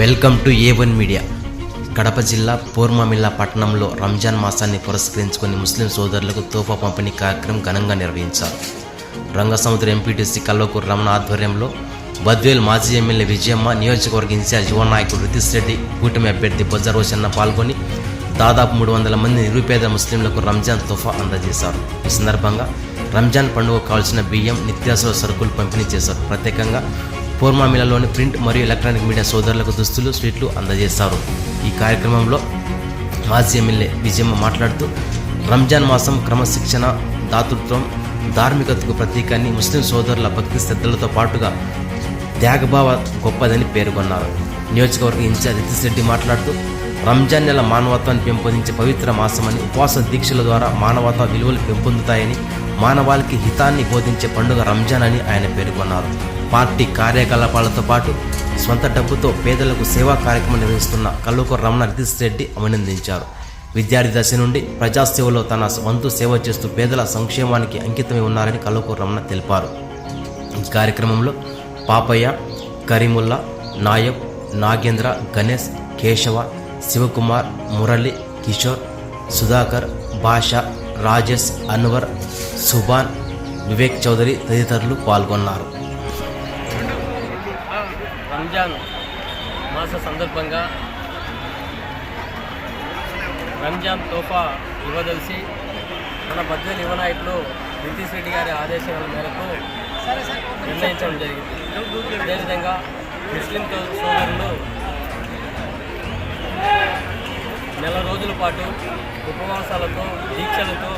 Welcome to A one media. Kadapa జిల్లా పూర్మమిల్లా పట్టణంలో రంజాన్ మాసాన్ని పురస్కరించుకొని ముస్లిం సోదరులకు తోఫా పంపిణీ కార్యక్రమం ఘనంగా నిర్వహించారు. రంగసముద్ర ఎంపీటీసీ కల్వకూరు రమణ ఆధ్వర్యంలో బద్వేల్ మాజీ ఎమ్మెల్యే విజయమ్మ నియోజకవర్గ ఇన్ఛార్జ్ యువ నాయకుడు రితీష్ రెడ్డి కూటమి అభ్యర్థి బొజ్జ రోషన్న పాల్గొని దాదాపు మూడు వందల మంది నిరుపేద ముస్లింలకు రంజాన్ తోఫా అందజేశారు. ఈ సందర్భంగా రంజాన్ పండుగ కావాల్సిన బియ్యం నిత్యావసర సరుకులు పంపిణీ చేశారు. ప్రత్యేకంగా పూర్మామిలలోని ప్రింట్ మరియు ఎలక్ట్రానిక్ మీడియా సోదరులకు దుస్తులు స్వీట్లు అందజేస్తారు. ఈ కార్యక్రమంలో మాజీ ఎమ్మెల్యే విజయమ్మ మాట్లాడుతూ రంజాన్ మాసం క్రమశిక్షణ దాతృత్వం ధార్మికతకు ప్రతీకాన్ని ముస్లిం సోదరుల భక్తి శ్రద్ధలతో పాటుగా త్యాగభావ గొప్పదని పేర్కొన్నారు. నియోజకవర్గ ఇన్ఛార్జ్ రితీష్ రెడ్డి మాట్లాడుతూ రంజాన్ నెల మానవత్వాన్ని పెంపొందించే పవిత్ర మాసమని ఉపవాస దీక్షల ద్వారా మానవతా విలువలు పెంపొందుతాయని మానవాళికి హితాన్ని బోధించే పండుగ రంజాన్ అని ఆయన పేర్కొన్నారు. పార్టీ కార్యకలాపాలతో పాటు స్వంత డబ్బుతో పేదలకు సేవా కార్యక్రమం నిర్వహిస్తున్న కల్లుకూర రమణ రితీష్ రెడ్డి అభినందించారు. విద్యార్థి దశ నుండి ప్రజాసేవలో తన వంతు సేవ చేస్తూ పేదల సంక్షేమానికి అంకితమై ఉన్నారని కల్లుకూర రమణ తెలిపారు. ఈ కార్యక్రమంలో పాపయ్య కరీముల్లా నాయక్ నాగేంద్ర గణేష్ కేశవ శివకుమార్ మురళి కిషోర్ సుధాకర్ భాష రాజేష్ అన్వర్ సుభాన్ వివేక్ చౌదరి తదితరులు పాల్గొన్నారు. రంజాన్ మాస సందర్భంగా రంజాన్ తోఫా ఇవ్వదలిసి మన బద్దెల యువనాయకులు నితీష్ రెడ్డి గారి ఆదేశాల మేరకు నిర్ణయించడం జరిగింది. అదేవిధంగా ముస్లిం సోదరులు నెల రోజుల పాటు ఉపవాసాలతో దీక్షలతో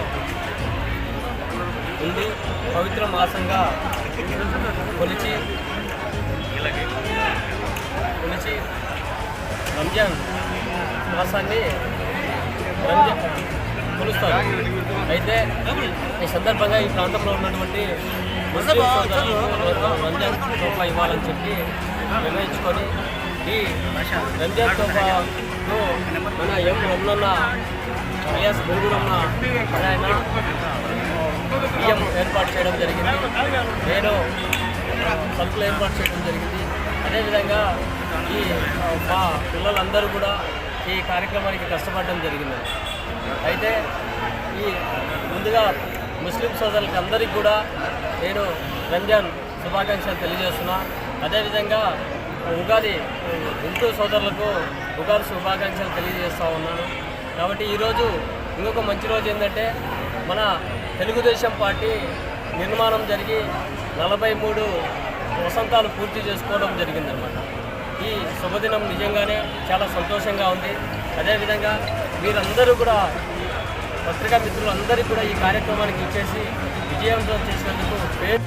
ఉండి పవిత్ర మాసంగా కొలిచి కొలిచి రంజాన్ మాసాన్ని రంజాన్ కొలుస్తారు. అయితే ఈ సందర్భంగా ఈ ప్రాంతంలో ఉన్నటువంటి ముస్లిం సోదరులకు రంజాన్ ఇవ్వాలని చెప్పి నిర్ణయించుకొని ఈ మన ఎం రమణన్న అలియాస్ బొంగురమ్మ ఆయన బియ్యం ఏర్పాటు చేయడం జరిగింది. నేను సరుకులు ఏర్పాటు చేయడం జరిగింది. అదేవిధంగా ఈ మా పిల్లలందరూ కూడా ఈ కార్యక్రమానికి కష్టపడడం జరిగింది. అయితే ఈ ముందుగా ముస్లిం సోదరులకి అందరికీ కూడా నేను రంజాన్ శుభాకాంక్షలు తెలియజేస్తున్నా. అదేవిధంగా ఉగాది హిందూ సోదరులకు ఉగాది శుభాకాంక్షలు తెలియజేస్తూ ఉన్నాను. కాబట్టి ఈరోజు ఇంకొక మంచి రోజు ఏంటంటే మన తెలుగుదేశం పార్టీ నిర్మాణం జరిగి నలభై మూడు వసంతాలు పూర్తి చేసుకోవడం జరిగిందనమాట ఈ శుభదినం నిజంగానే చాలా సంతోషంగా ఉంది. అదేవిధంగా మీరందరూ కూడా పత్రికా మిత్రులందరికీ కూడా ఈ కార్యక్రమానికి ఇచ్చేసి విజయవంతం చేసినందుకు పేరు